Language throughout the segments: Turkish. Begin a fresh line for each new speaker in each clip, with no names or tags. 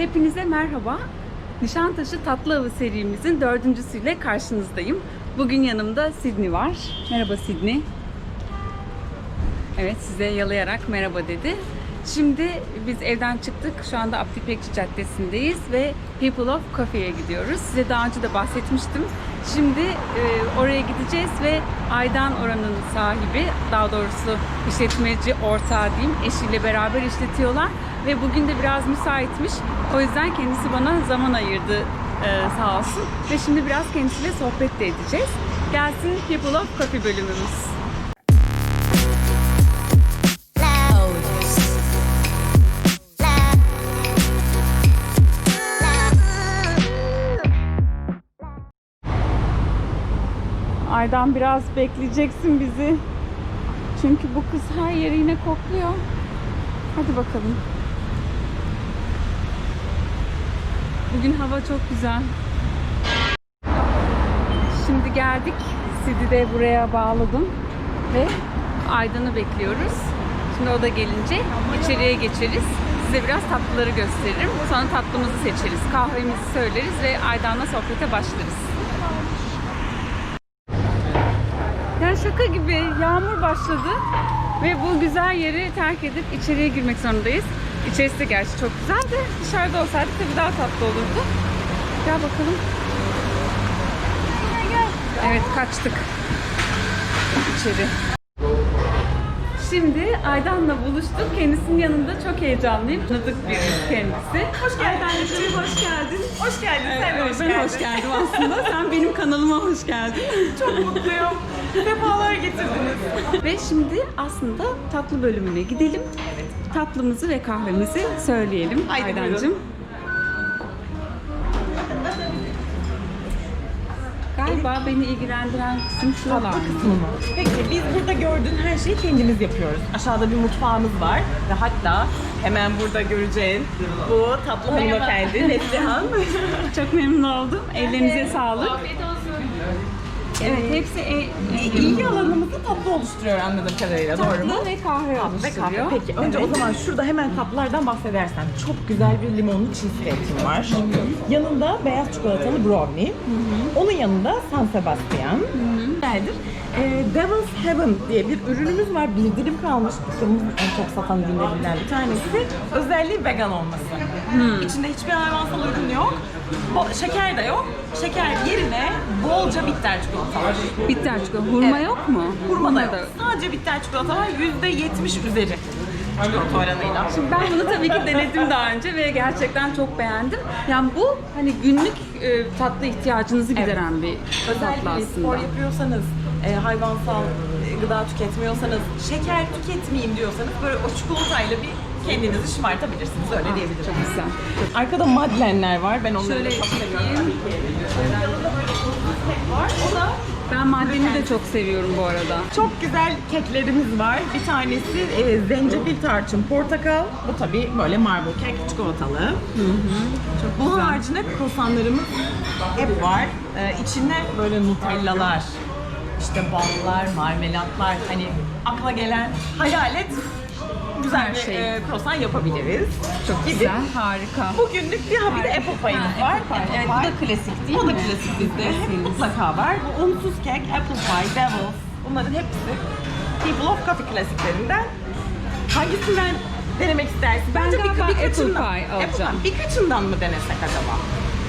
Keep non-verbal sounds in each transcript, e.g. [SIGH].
Hepinize merhaba. Nişantaşı Tatlı Avı serimizin dördüncüsüyle karşınızdayım. Bugün yanımda Sydney var. Merhaba Sydney. Evet size yalayarak merhaba dedi. Şimdi biz evden çıktık. Şu anda Abdi İpekçi Caddesi'ndeyiz ve People of Cafe'ye gidiyoruz. Size daha önce de bahsetmiştim. Şimdi e, oraya gideceğiz ve Aydan oranın sahibi, daha doğrusu işletmeci ortağı diyeyim, eşiyle beraber işletiyorlar. Ve bugün de biraz müsaitmiş. O yüzden kendisi bana zaman ayırdı e, sağ olsun. Ve şimdi biraz kendisiyle sohbet de edeceğiz. Gelsin People of Coffee bölümümüz. Aydan biraz bekleyeceksin bizi. Çünkü bu kız her yeri yine kokluyor. Hadi bakalım. Bugün hava çok güzel. Şimdi geldik. Sidi buraya bağladım. Ve Aydan'ı bekliyoruz. Şimdi o da gelince içeriye geçeriz. Size biraz tatlıları gösteririm. Sonra tatlımızı seçeriz. Kahvemizi söyleriz ve Aydan'la sohbete başlarız. Ya şaka gibi yağmur başladı ve bu güzel yeri terk edip içeriye girmek zorundayız. İçerisi de gerçi çok güzel de dışarıda olsaydık tabii daha tatlı olurdu. Gel bakalım. Evet kaçtık içeri. Şimdi Aydan'la buluştuk. Kendisinin yanında çok heyecanlıyım. Tanıdık birisi kendisi. Hoş geldin anneciğim, hoş geldin.
Hoş geldin. Sen de
Evet,
hoş
ben
geldin.
hoş geldim aslında. Sen benim kanalıma hoş geldin.
Çok mutluyum. Sefalar getirdiniz.
Ve şimdi aslında tatlı bölümüne gidelim. Tatlımızı ve kahvemizi söyleyelim
Haydi
Aydancığım.
buyurun.
Galiba beni ilgilendiren kısım şuralar.
Tatlı kısmı mı? Peki biz burada gördüğün her şeyi kendimiz yapıyoruz. Aşağıda bir mutfağımız var ve hatta hemen burada göreceğin bu tatlı hanımefendi Neslihan. [LAUGHS]
Çok memnun oldum. Ellerinize sağlık. Evet, hepsi e,
Bir ilgi alanımızı tatlı oluşturuyor anladığım kadarıyla doğru mu?
tatlı ve kahve
ve kahve.
oluşturuyor.
Peki önce o zaman şurada hemen tatlılardan bahsedersen çok güzel bir limonlu cheesecake'im var. Yanında beyaz çikolatalı brownie. Onun yanında San Sebastian. Güzeldir. Ee, Devil's Heaven diye bir ürünümüz var. Bildirim kalmış. Dükkanımızın en çok satan ürünlerinden bir tanesi. Özelliği vegan olması. İçinde hiçbir hayvansal ürün yok. Bo- şeker de yok. Şeker yerine bolca bitter çikolata var.
Bitter çikolata. Hurma
Evet.
yok mu?
Hurma da yok. Sadece bitter çikolata var. %70 üzeri çikolata oranıyla.
Şimdi ben bunu tabii ki denedim daha önce ve gerçekten çok beğendim. Yani bu hani günlük e, tatlı ihtiyacınızı gideren bir tatlı
Özellikle spor
aslında.
yapıyorsanız, e, hayvansal gıda tüketmiyorsanız, şeker tüketmeyeyim diyorsanız böyle o çikolatayla bir kendinizi şımartabilirsiniz. Öyle diyebilirim.
Çok güzel.
Arkada madlenler var. Ben onları
Şöyle
da çok seviyorum. var. O da
Ben maddeni de çok seviyorum bu arada.
Çok güzel keklerimiz var. Bir tanesi e, zencefil tarçın portakal. Bu tabii böyle marble kek çikolatalı.
Çok
Bunun
güzel.
haricinde krosanlarımız hep var. Ee, içinde böyle nutellalar, işte ballar, marmelatlar hani akla gelen hayal et güzel bir
şey.
e, krosan yapabiliriz.
Çok
gibi.
güzel, harika.
Bugünlük bir ha bir de apple pie'miz var.
apple pie. Evet, bu da klasik değil
O da
mi?
klasik bizde. Hep mutlaka var. Bu unsuz kek, apple pie, devils. Bunların hepsi People of Coffee klasiklerinden. Hangisinden denemek istersin?
Ben galiba apple
birkaçından-
pie
Apple
alacağım.
pie. Birkaçından mı denesek acaba?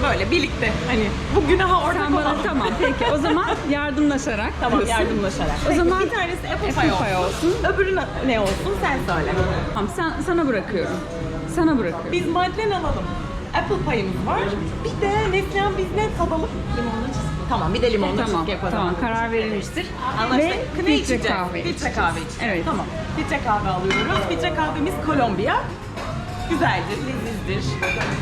Böyle birlikte hani bu günaha ortak
Sen bana
olalım.
tamam peki o zaman [LAUGHS] yardımlaşarak.
Tamam
diyorsun.
yardımlaşarak.
O zaman
bir tanesi apple, pie, olsun.
olsun.
Öbürü ne- olsun sen söyle.
Tamam sen, sana bırakıyorum. Sana bırakıyorum.
Biz madlen alalım. Apple payımız var. Bir de Neslihan biz ne tadalım? Limonlu cheesecake. Tamam bir de limonlu
Tamam,
cheesecake o
tamam karar verilmiştir.
Anlaştık.
Ve
Ne
filtre kahve.
Filtre kahve içeceğiz.
Evet.
Tamam. Filtre kahve alıyoruz. Filtre kahvemiz Kolombiya. Güzeldir, lezizdir.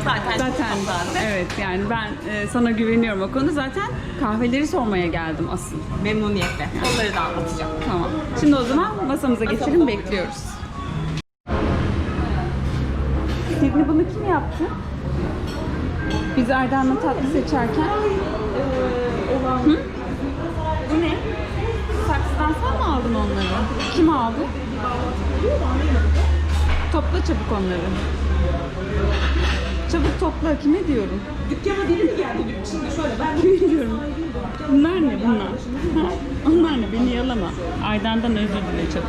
Zaten,
Zaten evet yani ben e, sana güveniyorum o konuda. Zaten kahveleri sormaya geldim asıl.
Memnuniyetle. Onları da anlatacağım.
Tamam. Şimdi o zaman masamıza geçelim bekliyoruz. Sydney bunu kim yaptı? Biz Erdem'le tatlı seçerken. Hı? Bu ne? Saksıdan sen mi aldın onları? Kim aldı? Topla çabuk onları. Çabuk topla kime diyorum?
Dükkana biri mi geldi? Şimdi şöyle ben
Bilmiyorum. Bunlar ne bunlar? Ha, Onlar ne? Beni yalama. Aydan'dan özür dile çabuk.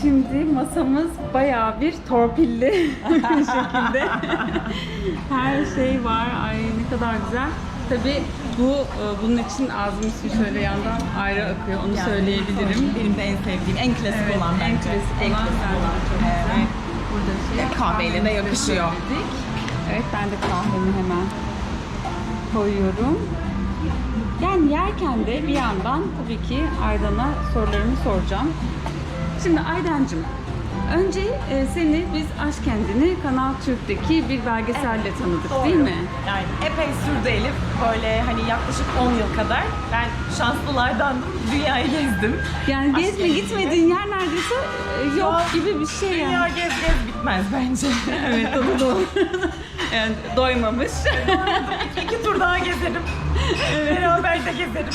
Şimdi masamız bayağı bir torpilli [LAUGHS] şekilde. Her şey var. Ay ne kadar güzel. Tabii bu e, bunun için ağzımın suyu şöyle yandan ayrı akıyor. Onu söyleyebilirim.
Benim de en sevdiğim, en klasik
Evet,
olan
en
bence.
klasik
En
olan
klasik
bence
olan.
çok güzel.
Evet.
Burada şey.
Ya kahveyle de
kahvemizi
yakışıyor.
söyledik. Evet ben de kahvemi hemen koyuyorum. Yani yerken de bir yandan tabii ki Aydan'a sorularımı soracağım. Şimdi Aydancığım, önce e, seni biz Aşk Kendini Kanal Türk'teki bir belgeselle tanıdık
Doğru.
değil mi?
Yani epey sürdü Elif. Böyle hani yaklaşık 10 yıl kadar. Ben şanslılardandım. Dünyayı gezdim.
Yani
Aşk
gezme gitmediğin yer neredeyse e, yok
Ya,
gibi bir şey
Dünya
yani.
gez gez bitmez bence. [LAUGHS]
Evet onu doğru. [LAUGHS] yani doymamış.
iki, [LAUGHS] iki tur daha gezerim. Beraber de gezerim.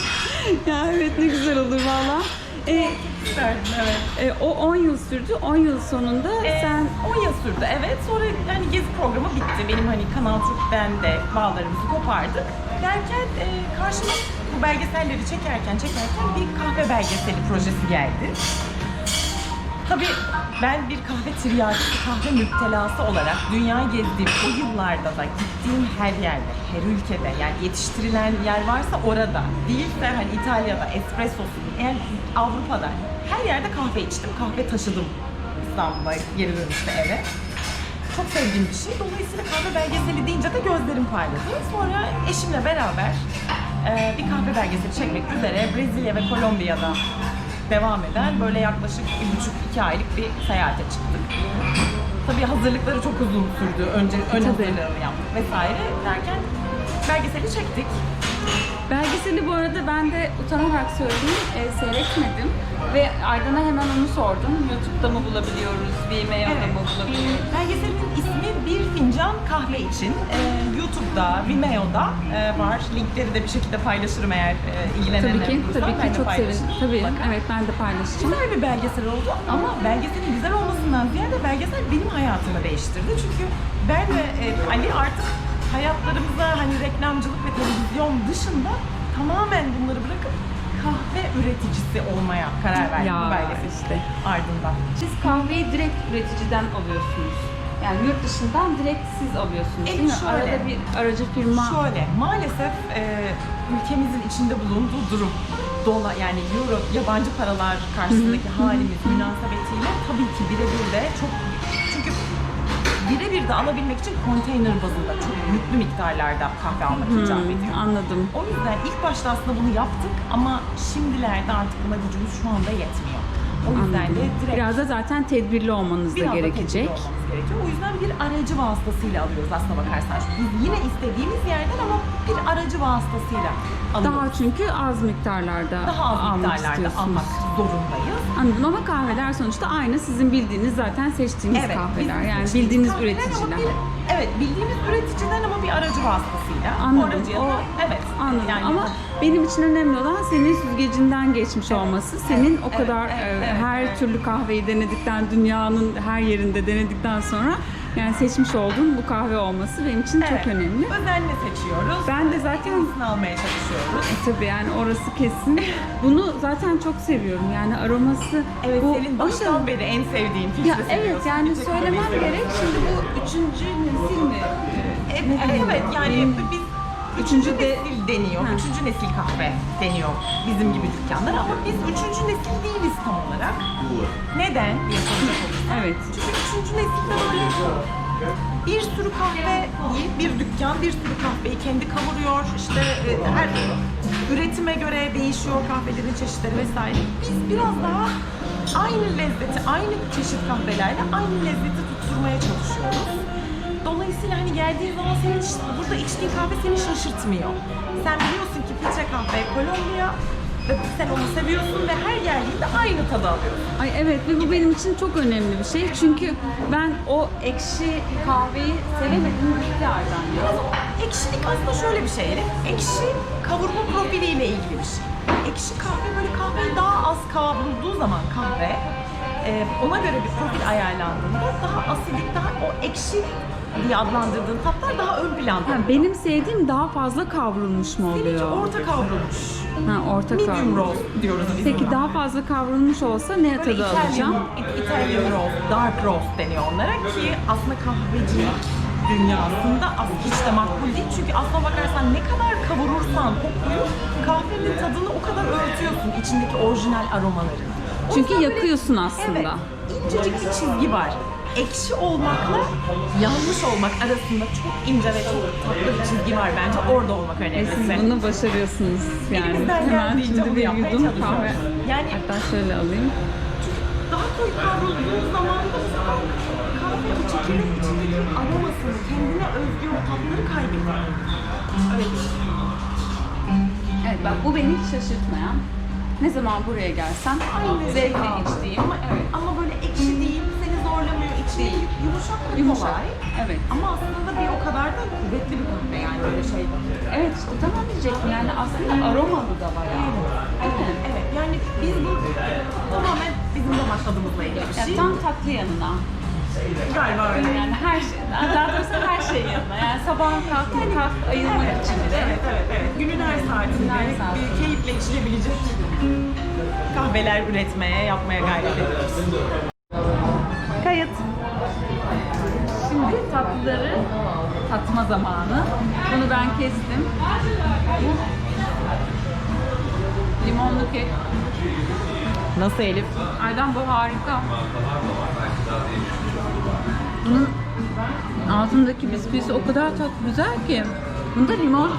ya evet ne güzel olur valla. E,
İsterdim evet.
e, o 10 yıl sürdü. 10 yıl sonunda
Ee,
sen
10 yıl sürdü evet. Sonra hani gezi programı bitti. Benim hani Kanal Türk'ten de bağlarımızı kopardık. Derken e, karşıma bu belgeselleri çekerken çekerken bir kahve belgeseli projesi geldi. Tabii ben bir kahve tiryakisi, kahve müptelası olarak dünya gezdiğim o yıllarda da gittiğim her yerde, her ülkede yani yetiştirilen yer varsa orada. Değilse hani İtalya'da espressosu, eğer Avrupa'da her yerde kahve içtim, kahve taşıdım İstanbul'a geri dönüşte eve. Çok sevdiğim bir şey. Dolayısıyla kahve belgeseli deyince de gözlerim parladı. Sonra eşimle beraber bir kahve belgeseli çekmek üzere Brezilya ve Kolombiya'da devam eden böyle yaklaşık bir buçuk iki aylık bir seyahate çıktık. Tabii hazırlıkları çok uzun sürdü. Önce ön hazırlığını yaptık vesaire derken belgeseli çektik.
Belgeseli bu arada ben de utanarak söyleyeyim e, seyretmedim. Ve Aydan'a hemen onu sordum. YouTube'da mı bulabiliyoruz, Vimeo'da mı bulabiliyoruz?
Belgeselin ismi Bir Fincan Kahve için. Ee, YouTube'da, Vimeo'da e, var. Linkleri de bir şekilde paylaşırım eğer e, ilgilenenler
Tabii ki,
olursa.
tabii
Ben
ki
de
çok sevinirim. Tabii,
Mutlaka.
evet ben de paylaşacağım.
Güzel bir belgesel oldu ama belgeselin güzel olmasından ziyade belgesel benim hayatımı değiştirdi. Çünkü ben ve e, Ali artık hayatlarımıza hani reklamcılık ve televizyon dışında tamamen bunları bırakıp kahve üreticisi olmaya karar verdik
Ya
bu belgesel
işte.
ardından.
Siz kahveyi direkt üreticiden alıyorsunuz. Yani yurt dışından direkt siz alıyorsunuz
E,
değil mi?
şöyle.
Arada bir aracı firma.
Şöyle, maalesef e, ülkemizin içinde bulunduğu durum, dola yani euro, yabancı paralar karşısındaki halimiz münasebetiyle tabii ki birebir de çok birebir de alabilmek için konteyner bazında çok yüklü miktarlarda kahve almak icap
Hmm,
ediyor.
anladım.
O yüzden ilk başta aslında bunu yaptık ama şimdilerde artık buna gücümüz şu anda yetmiyor. O yüzden de direkt
Biraz da zaten tedbirli olmanız da
Biraz da
gerekecek.
tedbirli olmamız gerekiyor. O yüzden bir aracı vasıtasıyla alıyoruz aslına bakarsan. Biz yine istediğimiz yerden ama bir aracı vasıtasıyla alıyoruz.
Daha çünkü az miktarlarda
Daha az
almak
miktarlarda almak zorundayız.
Anladım ama kahveler sonuçta aynı sizin bildiğiniz zaten seçtiğiniz kahveler.
bizim
Yani bildiğiniz
kahveler ama
üreticiler.
bir- evet, bildiğimiz üreticiden ama bir aracı vasıtasıyla.
Anladım. O,
da, evet.
anladım.
Yani
Ama benim için önemli olan senin süzgecinden geçmiş
Evet.
olması. Senin
Evet,
o kadar
evet,
e,
evet,
her
evet.
türlü kahveyi denedikten, dünyanın her yerinde denedikten sonra yani seçmiş olduğun bu kahve olması benim için
evet,
çok önemli.
Özenle seçiyoruz.
Ben zaten
En iyisini almaya çalışıyoruz.
E, tabii yani orası kesin. Bunu zaten çok seviyorum. Yani aroması
Evet,
bu
senin baştan beri en sevdiğin filtre
Ya evet yani söylemem gerek. Şimdi bu üçüncü nesil mi?
E,
Ne deniyor?
evet yani
Benim-
biz
Üçüncü
üçüncü
de-
nesil deniyor.
Ha.
Üçüncü nesil kahve deniyor bizim gibi dükkanlar ama biz üçüncü nesil değiliz tam olarak. Neden.
Evet.
Çünkü üçüncü nesilde böyle bir sürü kahve yiyip bir dükkan bir sürü kahveyi kendi kavuruyor. İşte e, her üretime göre değişiyor kahvelerin çeşitleri vesaire. Biz biraz daha aynı lezzeti, aynı çeşit kahvelerle aynı lezzeti tutturmaya çalışıyoruz. Dolayısıyla hani geldiğin zaman senin burada içtiğin kahve seni şaşırtmıyor. Sen biliyorsun ki filtre kahve Kolombiya ve sen onu seviyorsun ve her geldiğinde aynı tadı alıyorsun.
Ay evet ve bu benim için çok önemli bir şey. Çünkü ben o ekşi kahveyi sevemedim ya.
Ekşilik aslında şöyle bir şey. Ekşi kavurma profiliyle ilgili bir şey. Ekşi kahve böyle kahveyi daha az kavrulduğu zaman kahve e, ona göre bir profil ayarlandığında daha asidik, daha o ekşi diye adlandırdığın tatlar daha ön planda.
Ha, benim sevdiğim daha fazla kavrulmuş mu
Seninki
oluyor?
orta kavrulmuş.
Ha, orta
Medium
kavrulmuş.
roast diyoruz biz
Peki
buna.
daha fazla kavrulmuş olsa ne tadı alacağım?
Italian, It- Italian roast, dark roast deniyor onlara ki aslında kahvecilik dünyasında as hiç de makbul değil. Çünkü aslına bakarsan ne kadar kavurursan kokuyu kahvenin tadını o kadar örtüyorsun içindeki orijinal aromaları. O
Çünkü
yüzden böyle-
yakıyorsun aslında.
Evet, incecik bir çizgi var. Ekşi olmakla yanlış olmak arasında çok ince ve çok tatlı bir çizgi var bence. Orada olmak önemlisi.
siz bunu başarıyorsunuz yani.
Elimizden
Hemen
geldiğince
şimdi
bunu
bir
yapmaya
yudum
çalışıyoruz.
kahve.
Yani-
Hatta şöyle alayım.
daha koyu kavrulduğu zaman da kahve o çekirdeğin içindeki aromasını, kendine özgü o tatları kaybediyor. Evet.
Evet bak bu beni hiç şaşırtmayan. Ne zaman buraya gelsem zevkle içtiğim.
Ama, evet. ama böyle ekşi değil,
Değil.
yumuşak ve
Yumuşak.
kolay.
Evet.
Ama aslında bir o kadar da kuvvetli bir kahve yani böyle şey.
Evet işte tamam diyecektim yani aslında aromalı da bayağı.
Evet, evet. Yani biz bu tamamen bizim damak tadımızla ilgili bir
Yani
şey.
tam tatlı yanına.
Galiba öyle.
Yani her şey, daha doğrusu her şey yanına. Yani sabah kalk kalk ayılmak
Evet,
için de.
evet, evet, evet. Günün her saatinde
her saatinde.
bir keyifle içilebilecek kahveler üretmeye, yapmaya gayret ediyoruz.
Tatlıları tatma zamanı. Bunu ben kestim. Limonlu kek.
Nasıl Elif?
Aydan bu harika. Bunun altındaki bisküvisi o kadar tat güzel ki. Bunda limon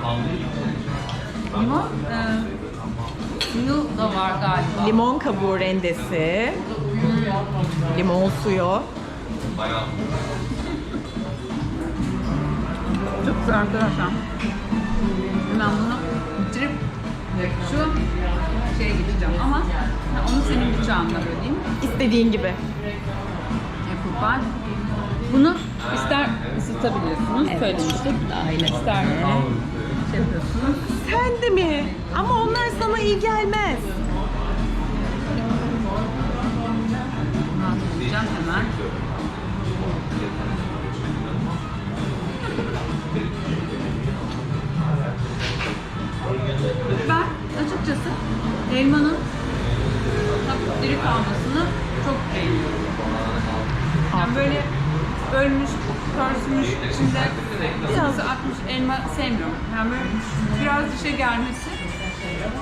limon e, suyu da var galiba.
Limon kabuğu rendesi, limon suyu.
Çok güzel arkadaşlar. Ben bunu bitirip şu şeye geçeceğim ama onu senin bıçağınla böleyim.
İstediğin gibi.
Apple pie. Bunu ister ısıtabiliyorsunuz. Söylemiştik. Aynen. İster şey yapıyorsunuz.
Sen de mi? Ama onlar sana iyi gelmez.
Bunu hazırlayacağım hemen. Ben açıkçası elmanın diri kalmasını çok beğeniyorum. Yani böyle ölmüş, körsümüş, içinde biraz atmış elma sevmiyorum. Yani biraz dişe gelmesi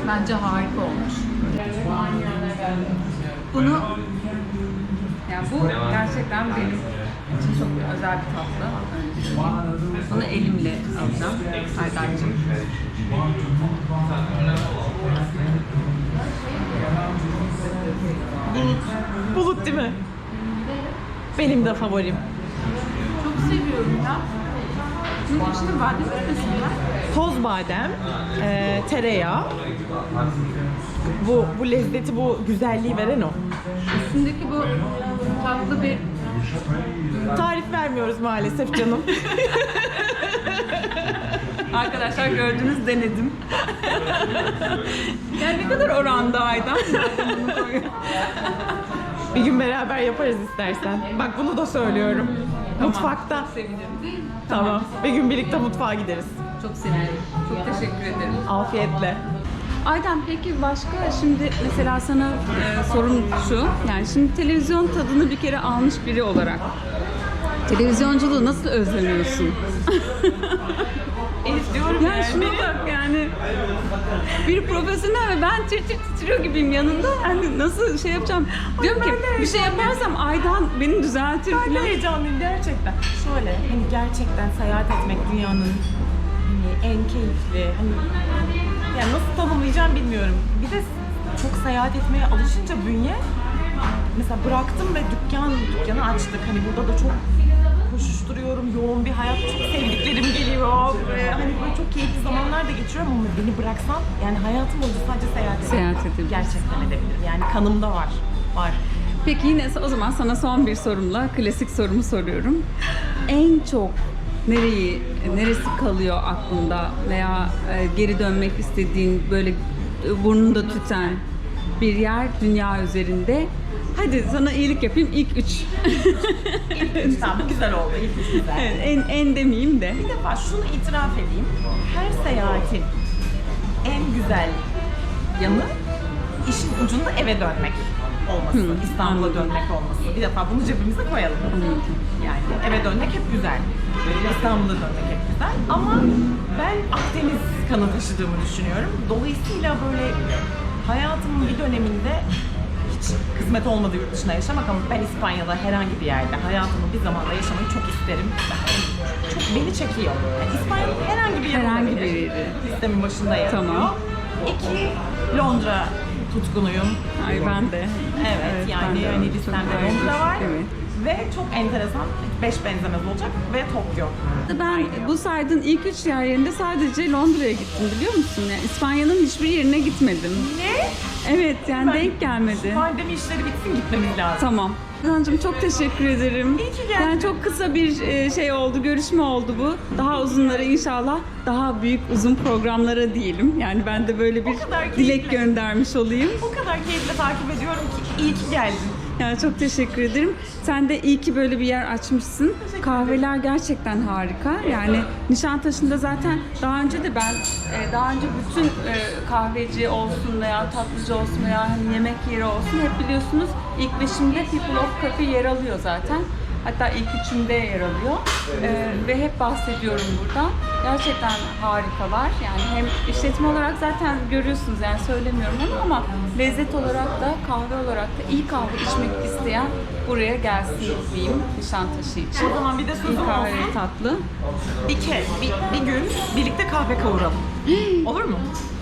bence harika olmuş. Bunu yani bu gerçekten benim için çok özel bir tatlı. Bunu elimle alacağım. Haydar'cığım.
Bulut değil mi? Benim de favorim.
Çok seviyorum ya. Bunun içinde badem ezmesi var.
Toz badem, e, tereyağı. Bu, bu lezzeti, bu güzelliği veren o.
Üstündeki bu tatlı bir
Tarif vermiyoruz maalesef canım. [LAUGHS]
Arkadaşlar gördünüz denedim. [LAUGHS] yani ne kadar oranda Aydan? [LAUGHS]
Bir gün beraber yaparız istersen. Bak bunu da söylüyorum. Mutfakta.
Sevinirim?
Tamam. Bir gün birlikte mutfağa gideriz.
Çok sevinirim. Çok teşekkür ederim.
Afiyetle.
Aydan peki başka şimdi mesela sana e, sorum şu. Yani şimdi televizyon tadını bir kere almış biri olarak televizyonculuğu nasıl özlemiyorsun?
Elif [LAUGHS] diyorum
Yani şuna bak yani bir profesyonel ve ben tir tir titriyor gibiyim yanında. Yani nasıl şey yapacağım? Diyorum ki bir şey yaparsam Aydan beni düzeltir
Ben de
falan.
heyecanlıyım gerçekten. Şöyle hani gerçekten seyahat etmek dünyanın hani en keyifli hani tanımlayacağım bilmiyorum. Bir de çok seyahat etmeye alışınca bünye mesela bıraktım ve dükkan dükkanı açtık. Hani burada da çok koşuşturuyorum, yoğun bir hayat, çok sevdiklerim geliyor. Ve hani böyle çok keyifli zamanlar da geçiriyorum ama beni bıraksan yani hayatım boyunca sadece seyahat.
Seyahat edebilirsin.
Gerçekten edebilirim. Yani kanımda var. Var.
Peki yine o zaman sana son bir sorumla klasik sorumu soruyorum. En çok nereyi, neresi kalıyor aklında veya e, geri dönmek istediğin böyle e, burnunda tüten bir yer dünya üzerinde Hadi sana iyilik yapayım ilk üç.
İlk üç tamam güzel oldu. İlk üç güzel.
Evet, en, en demeyeyim de.
Bir defa şunu itiraf edeyim. Her seyahatin en güzel yanı işin ucunda eve dönmek olması,
Hı,
İstanbul'a dönmek olması. Bir defa bunu cebimize koyalım. Yani eve dönmek hep güzel. İstanbul'a dönmek hep güzel. Ama ben Akdeniz kanı taşıdığımı düşünüyorum. Dolayısıyla böyle hayatımın bir döneminde hiç kısmet olmadı yurt dışında yaşamak ama ben İspanya'da herhangi bir yerde hayatımın bir zamanda yaşamayı çok isterim. Çok beni çekiyor. Yani İspanya'nın herhangi bir yeri
Herhangi
olabilir.
bir yeri.
Listemin başında yer alıyor.
Tamam.
İki, Londra tutkunuyum.
Ay ben de.
Evet,
ben
yani
de
hani listemde. Londra var.
Evet.
Ve çok enteresan, beş benzemez olacak ve Tokyo.
Ben bu saydığın ilk üç yer yerinde sadece Londra'ya gittim biliyor musun? Yani İspanya'nın hiçbir yerine gitmedim.
Ne?
Evet yani
Ben-
denk gelmedi.
Pandemi işleri bitsin gitmemiz lazım.
Tamam. Kazancığım çok teşekkür ederim.
İyi ki geldin.
Yani çok kısa bir e, şey oldu, görüşme oldu bu. Daha uzunları inşallah, daha büyük uzun programlara diyelim. Yani ben de böyle bir
kadar
dilek
keyifli.
göndermiş olayım.
O kadar keyifle takip ediyorum ki iyi ki geldin.
Yani çok teşekkür ederim. Sen de iyi ki böyle bir yer açmışsın. Kahveler gerçekten harika. Yani Nişantaşı'nda zaten daha önce de ben e, daha önce bütün e, kahveci olsun veya tatlıcı olsun veya hani yemek yeri olsun hep biliyorsunuz ilk beşimde People of Cafe yer alıyor zaten. Hatta ilk üçümde yer alıyor. E, ve hep bahsediyorum burada. Gerçekten harikalar. Yani hem işletme olarak zaten görüyorsunuz yani söylemiyorum onu ama lezzet olarak da kahve olarak da iyi kahve içmek isteyen buraya gelsin diyeyim Nişantaşı için.
O zaman bir de sözüm
İyi kahve ve
olsun.
tatlı.
Bir kez, bir, bir gün birlikte kahve kavuralım. Olur mu?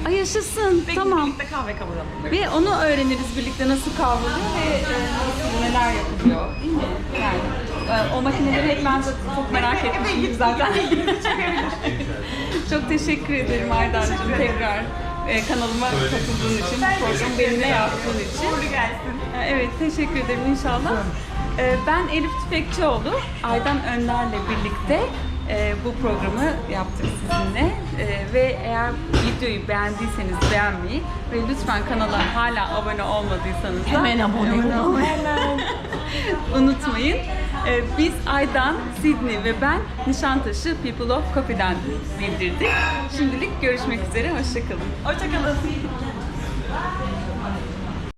Ay yaşasın.
Bir gün
tamam.
birlikte kahve kavuralım.
Ve onu öğreniriz birlikte nasıl kavruluyor ve e, nasıl neler yapılıyor. Değil mi? Yani o makineleri hep ben çok merak etmişim zaten. [LAUGHS] [LAUGHS] çok teşekkür ederim Aydancığım tekrar e, kanalıma katıldığın için, bu programı benimle yaptığın için.
Uğurlu gelsin.
E, Evet, teşekkür ederim inşallah. E, Ben Elif Tüfekçioğlu, Aydan Önder'le birlikte e, bu programı yaptık sizinle. E, Ve eğer videoyu beğendiyseniz beğenmeyi ve lütfen kanala hala abone olmadıysanız da
Hemen abone olun. Hemen. [LAUGHS]
unutmayın. E, Biz Aydan, Sydney ve ben Nişantaşı People of Coffee'den bildirdik. Şimdilik görüşmek üzere, hoşçakalın.
Hoşçakalın.